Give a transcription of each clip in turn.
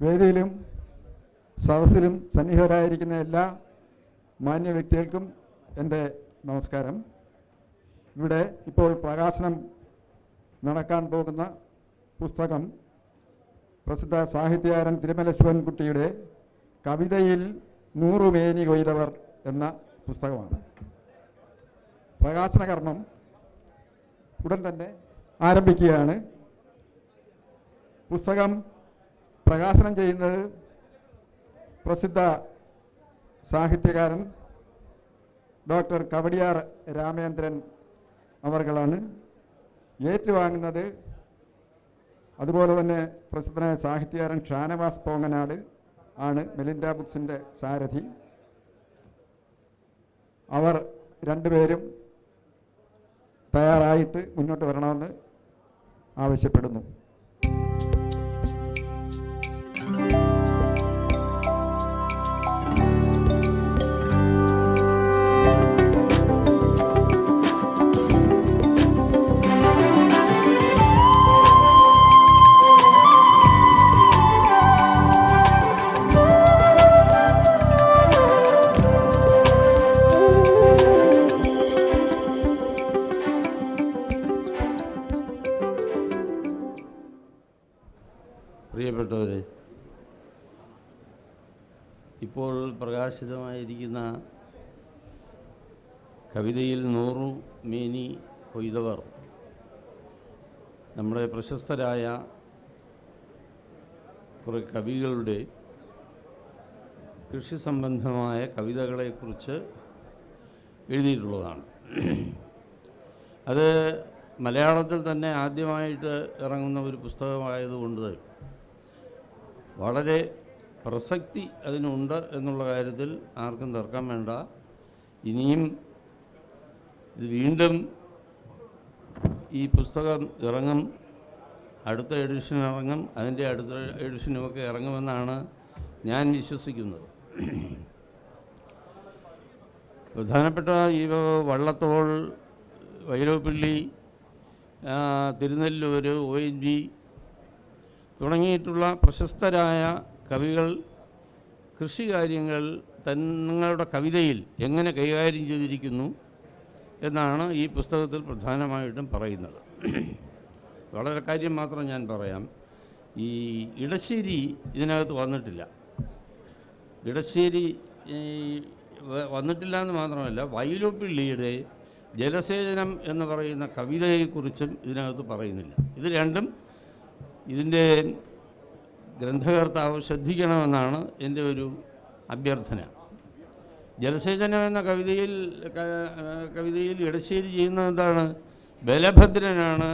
വേദിയിലും സദസ്സിലും സന്നിഹിതരായിരിക്കുന്ന എല്ലാ മാന്യ വ്യക്തികൾക്കും എന്റെ നമസ്കാരം. ഇവിടെ ഇപ്പോൾ പ്രകാശനം നടക്കാൻ പോകുന്ന പുസ്തകം പ്രസിദ്ധ സാഹിത്യകാരൻ തിരുമല ശിവൻകുട്ടിയുടെ കവിതയിൽ നൂറുമേനി കൊയ്തവർ എന്ന പുസ്തകമാണ്. പ്രകാശനകർമ്മം ഉടൻ തന്നെ ആരംഭിക്കുകയാണ്. പുസ്തകം പ്രകാശനം ചെയ്യുന്നത് പ്രസിദ്ധ സാഹിത്യകാരൻ ഡോക്ടർ കവടിയാർ രാമേന്ദ്രൻ അവർകളാണ്. ഏറ്റുവാങ്ങുന്നത് അതുപോലെ തന്നെ പ്രസിദ്ധനായ സാഹിത്യകാരൻ ഷാനവാസ് പോങ്ങനാട് ആണ് മെലിൻഡ ബുക്സിന്റെ സാരഥി. അവർ രണ്ടുപേരും തയ്യാറായിട്ട് മുന്നോട്ട് വരണമെന്ന് ആവശ്യപ്പെടുന്നു. ഇപ്പോൾ പ്രകാശിതമായിരിക്കുന്ന കവിതയിൽ നൂറു മേനി കൊയ്തവർ നമ്മുടെ പ്രശസ്തരായ കുറേ കവികളുടെ കൃഷി സംബന്ധമായ കവിതകളെക്കുറിച്ച് എഴുതിയിട്ടുള്ളതാണ്. അത് മലയാളത്തിൽ തന്നെ ആദ്യമായിട്ട് ഇറങ്ങുന്ന ഒരു പുസ്തകമായതുകൊണ്ട് വളരെ പ്രസക്തി അതിനുണ്ട് എന്നുള്ള കാര്യത്തിൽ ആർക്കും തർക്കം വേണ്ട. ഇനിയും ഇത് വീണ്ടും ഈ പുസ്തകം ഇറങ്ങും. അടുത്ത എഡിഷൻ ഇറങ്ങും. അതിന്റെ അടുത്ത എഡിഷനുമൊക്കെ ഇറങ്ങുമെന്നാണ് ഞാൻ വിശ്വസിക്കുന്നത്. പ്രധാനപ്പെട്ട ഈ Vallathol Vyloppilli Thirunalloor O N V തുടങ്ങിയിട്ടുള്ള പ്രശസ്തരായ കവികൾ കൃഷി കാര്യങ്ങൾ തങ്ങളുടെ കവിതയിൽ എങ്ങനെ കൈകാര്യം ചെയ്തിരിക്കുന്നു എന്നാണ് ഈ പുസ്തകത്തിൽ പ്രധാനമായിട്ടും പറയുന്നത്. വളരെ കാര്യം മാത്രം ഞാൻ പറയാം. ഈ ഇടശ്ശേരി ഇതിനകത്ത് വന്നിട്ടില്ല. ഇടശ്ശേരി വന്നിട്ടില്ല എന്ന് മാത്രമല്ല വൈലോപ്പിള്ളിയുടെ ജലസേചനം എന്ന് പറയുന്ന കവിതയെക്കുറിച്ചും ഇതിനകത്ത് പറയുന്നില്ല. ഇത് രണ്ടും ഇതിന്റെ ഗ്രന്ഥകർത്താവ് ശ്രദ്ധിക്കണമെന്നാണ് എന്റെ ഒരു അഭ്യർത്ഥന. ജലസേചനം എന്ന കവിതയിൽ കവിതയിൽ ഇടശ്ശേരി ചെയ്യുന്നത് എന്താണ്? ബലഭദ്രനാണ്.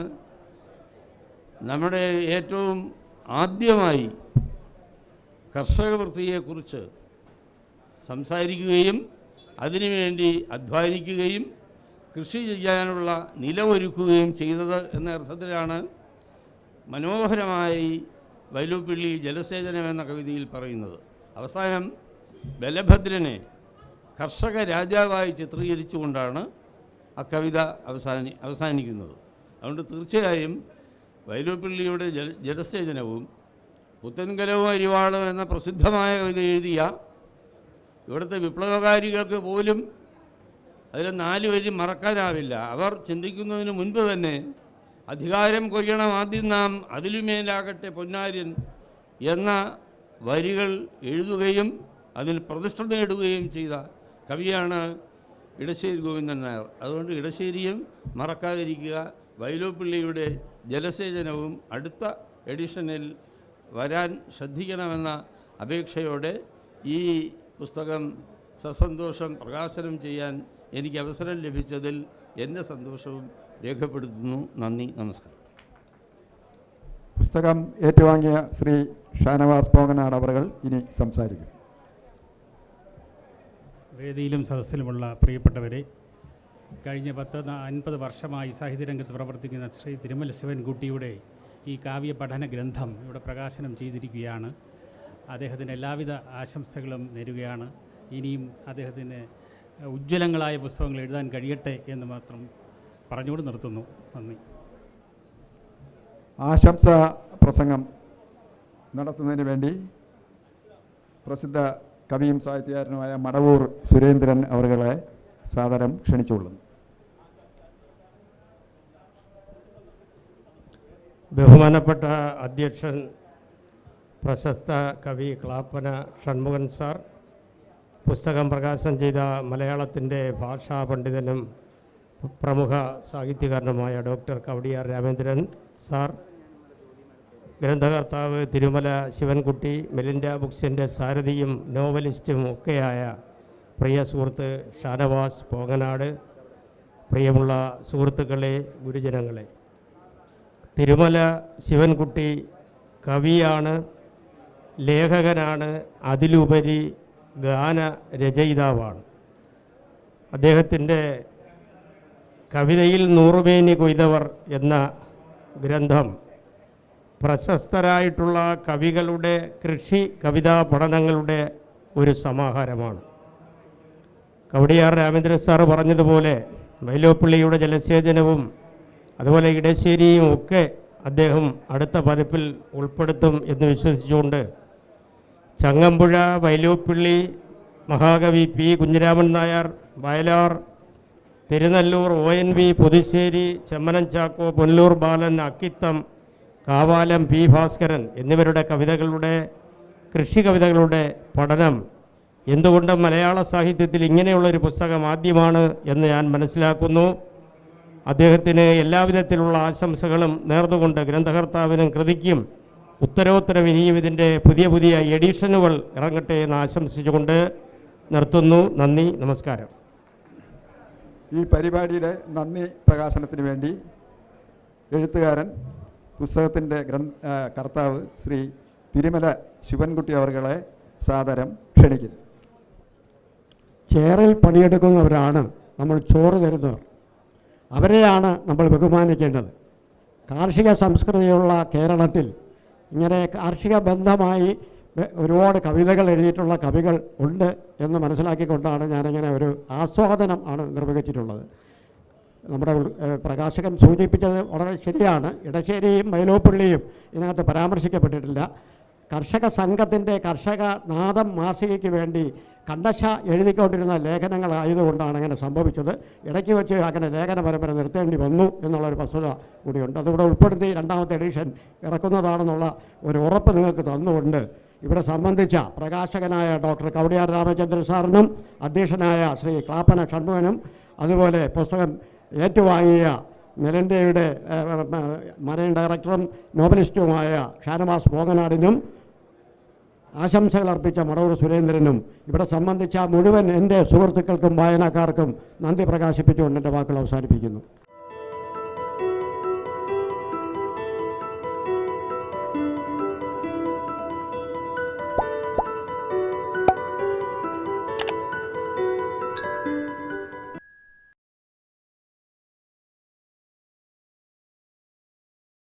നമ്മുടെ ഏറ്റവും ആദ്യമായി കർഷക വൃത്തിയെക്കുറിച്ച് സംസാരിക്കുകയും അതിനുവേണ്ടി അധ്വാനിക്കുകയും കൃഷി ചെയ്യാനുള്ള നിലമൊരുക്കുകയും ചെയ്തത് എന്ന അർത്ഥത്തിലാണ് മനോഹരമായി വൈലുപ്പിള്ളി ജലസേചനം എന്ന കവിതയിൽ പറയുന്നത്. അവസാനം ബലഭദ്രനെ കർഷക രാജാവായി ചിത്രീകരിച്ചുകൊണ്ടാണ് ആ കവിത അവസാനി അവസാനിക്കുന്നത്. അതുകൊണ്ട് തീർച്ചയായും വൈലുപ്പിള്ളിയുടെ ജല ജലസേചനവും പുത്തൻകലവും അരിവാളും എന്ന പ്രസിദ്ധമായ കവിത എഴുതിയ ഇവിടുത്തെ വിപ്ലവകാരികൾക്ക് പോലും അതിൽ നാല് വരി മറക്കാനാവില്ല. അവർ ചിന്തിക്കുന്നതിന് മുൻപ് തന്നെ അധികാരം കൊയ്യണം ആദ്യം നാം അതിലുമേലാകട്ടെ പൊന്നാര്യൻ എന്ന വരികൾ എഴുതുകയും അതിൽ പ്രതിഷ്ഠ നേടുകയും ചെയ്ത കവിയാണ് ഇടശ്ശേരി ഗോവിന്ദൻ നായർ. അതുകൊണ്ട് ഇടശ്ശേരിയും മറക്കാതിരിക്കുക. വൈലോപ്പിള്ളിയുടെ ജലസേചനവും അടുത്ത എഡിഷനിൽ വരാൻ ശ്രദ്ധിക്കണമെന്ന അപേക്ഷയോടെ ഈ പുസ്തകം സസന്തോഷം പ്രകാശനം ചെയ്യാൻ എനിക്ക് അവസരം ലഭിച്ചതിൽ എന്റെ സന്തോഷവും രേഖപ്പെടുത്തുന്നു. നന്ദി നമസ്കാരം. പുസ്തകം ഏറ്റുവാങ്ങിയ ശ്രീ ഷാനവാസ് പോകനാട് അവർകൾ ഇനി സംസാരിക്കും. വേദിയിലും സദസ്സിലുമുള്ള പ്രിയപ്പെട്ടവരെ കഴിഞ്ഞ പത്ത് അൻപത് വർഷമായി സാഹിത്യരംഗത്ത് പ്രവർത്തിക്കുന്ന ശ്രീ തിരുമല ശിവൻകുട്ടിയുടെ ഈ കാവ്യ പഠന ഗ്രന്ഥം ഇവിടെ പ്രകാശനം ചെയ്തിരിക്കുകയാണ്. അദ്ദേഹത്തിന് എല്ലാവിധ ആശംസകളും നേരുകയാണ്. ഇനിയും അദ്ദേഹത്തിന് ഉജ്ജ്വലങ്ങളായ പുസ്തകങ്ങൾ എഴുതാൻ കഴിയട്ടെ എന്ന് മാത്രം പറഞ്ഞുകൊണ്ട് നിർത്തുന്നു. നന്ദി. ആശംസ പ്രസംഗം നടത്തുന്നതിന് വേണ്ടി പ്രസിദ്ധ കവിയും സാഹിത്യകാരനുമായ മടവൂർ സുരേന്ദ്രൻ അവരുകളെ സാദരം ക്ഷണിച്ചുകൊള്ളുന്നു. ബഹുമാനപ്പെട്ട അധ്യക്ഷൻ പ്രശസ്ത കവി ക്ലാപ്പന ഷൺമുഖൻ സാർ പുസ്തകം പ്രകാശനം ചെയ്ത മലയാളത്തിന്റെ ഭാഷാ പണ്ഡിതനും പ്രമുഖ സാഹിത്യകാരനുമായ ഡോക്ടർ കവടിയാർ രാമേന്ദ്രൻ സാർ ഗ്രന്ഥകർത്താവ് തിരുമല ശിവൻകുട്ടി മെലിൻഡ ബുക്സിന്റെ സാരഥിയും നോവലിസ്റ്റും ഒക്കെയായ പ്രിയ സുഹൃത്ത് ഷാനവാസ് പോങ്ങനാട് പ്രിയമുള്ള സുഹൃത്തുക്കളെ ഗുരുജനങ്ങളെ. തിരുമല ശിവൻകുട്ടി കവിയാണ് ലേഖകനാണ് അതിലുപരി ഗാന രചയിതാവാണ് അദ്ദേഹത്തിന്റെ കവിതയിൽ നൂറുമേനി കൊയ്തവർ എന്ന ഗ്രന്ഥം. പ്രശസ്തരായിട്ടുള്ള കവികളുടെ കൃഷി കവിതാ പഠനങ്ങളുടെ ഒരു സമാഹാരമാണ്. കവടിയാർ രാമേന്ദ്രൻ സാർ പറഞ്ഞതുപോലെ വൈലോപ്പിള്ളിയുടെ ജലസേചനവും അതുപോലെ ഇടശ്ശേരിയും ഒക്കെ അദ്ദേഹം അടുത്ത പതിപ്പിൽ ഉൾപ്പെടുത്തും എന്ന് വിശ്വസിച്ചുകൊണ്ട് ചങ്ങമ്പുഴ വൈലോപ്പിള്ളി മഹാകവി P Kunhiraman Nair Vayalar Thirunalloor O N V Puthussery Chemmanam Chacko Punalur Balan Akkitham Kavalam P Bhaskaran എന്നിവരുടെ കവിതകളുടെ കൃഷി കവിതകളുടെ പഠനം. എന്തുകൊണ്ടും മലയാള സാഹിത്യത്തിൽ ഇങ്ങനെയുള്ളൊരു പുസ്തകം ആദ്യമാണ് എന്ന് ഞാൻ മനസ്സിലാക്കുന്നു. അദ്ദേഹത്തിന് എല്ലാവിധത്തിലുള്ള ആശംസകളും നേർന്നുകൊണ്ട് ഗ്രന്ഥകർത്താവിനും കൃതിക്കും ഉത്തരോത്തരം ഇനിയും ഇതിന്റെ പുതിയ പുതിയ എഡിഷനുകൾ ഇറങ്ങട്ടെ എന്ന് ആശംസിച്ചുകൊണ്ട് നിർത്തുന്നു. നന്ദി നമസ്കാരം. ഈ പരിപാടിയുടെ നന്ദി പ്രകാശനത്തിന് വേണ്ടി എഴുത്തുകാരൻ പുസ്തകത്തിന്റെ ഗ്രന്ഥ കർത്താവ് ശ്രീ തിരുമല ശിവൻകുട്ടി അവർകളെ സാദരം ക്ഷണിക്കുന്നു. ചേറിൽ പണിയെടുക്കുന്നവരാണ് നമ്മൾ ചോറ് തരുന്നവർ. അവരെയാണ് നമ്മൾ ബഹുമാനിക്കേണ്ടത്. കാർഷിക സംസ്കൃതിയുള്ള കേരളത്തിൽ ഇങ്ങനെ കാർഷിക ബന്ധമായി ഒരുപാട് കവിതകൾ എഴുതിയിട്ടുള്ള കവികൾ ഉണ്ട് എന്ന് മനസ്സിലാക്കിക്കൊണ്ടാണ് ഞാനിങ്ങനെ ഒരു ആസ്വാദനം ആണ് നിർവഹിച്ചിട്ടുള്ളത്. നമ്മുടെ പ്രകാശകൻ സൂചിപ്പിച്ചത് വളരെ ശരിയാണ്. ഇടശ്ശേരിയും മൈലോപ്പള്ളിയും ഇതിനകത്ത് പരാമർശിക്കപ്പെട്ടിട്ടില്ല. കർഷക സംഘത്തിന്റെ കർഷക നാദം മാസികയ്ക്ക് വേണ്ടി കണ്ടശ എഴുതിക്കൊണ്ടിരുന്ന ലേഖനങ്ങളായതുകൊണ്ടാണ് അങ്ങനെ സംഭവിച്ചത്. ഇടയ്ക്ക് വെച്ച് അങ്ങനെ ലേഖന പരമ്പര നിർത്തേണ്ടി വന്നു എന്നുള്ളൊരു വസ്തുത കൂടിയുണ്ട്. അതിവിടെ ഉൾപ്പെടുത്തി രണ്ടാമത്തെ എഡിഷൻ ഇറക്കുന്നതാണെന്നുള്ള ഒരു ഉറപ്പ് നിങ്ങൾക്ക് തന്നുകൊണ്ട് ഇവിടെ സംബന്ധിച്ച പ്രകാശകനായ ഡോക്ടർ കവടിയാർ രാമചന്ദ്രൻ സാറിനും അധ്യക്ഷനായ ശ്രീ ക്ലാപ്പന ഷൺമുഖനും അതുപോലെ പുസ്തകം ഏറ്റുവാങ്ങിയ മെലൻഡയുടെ മനേൻ ഡയറക്ടറും നോവലിസ്റ്റുമായ ഷാനവാസ് പോങ്ങനാടിനും ആശംസകൾ അർപ്പിച്ച മടവൂർ സുരേന്ദ്രനും ഇവിടെ സംബന്ധിച്ച മുഴുവൻ എന്റെ സുഹൃത്തുക്കൾക്കും വായനക്കാർക്കും നന്ദി പ്രകാശിപ്പിച്ചുകൊണ്ട് എന്റെ വാക്കുകൾ അവസാനിപ്പിക്കുന്നു.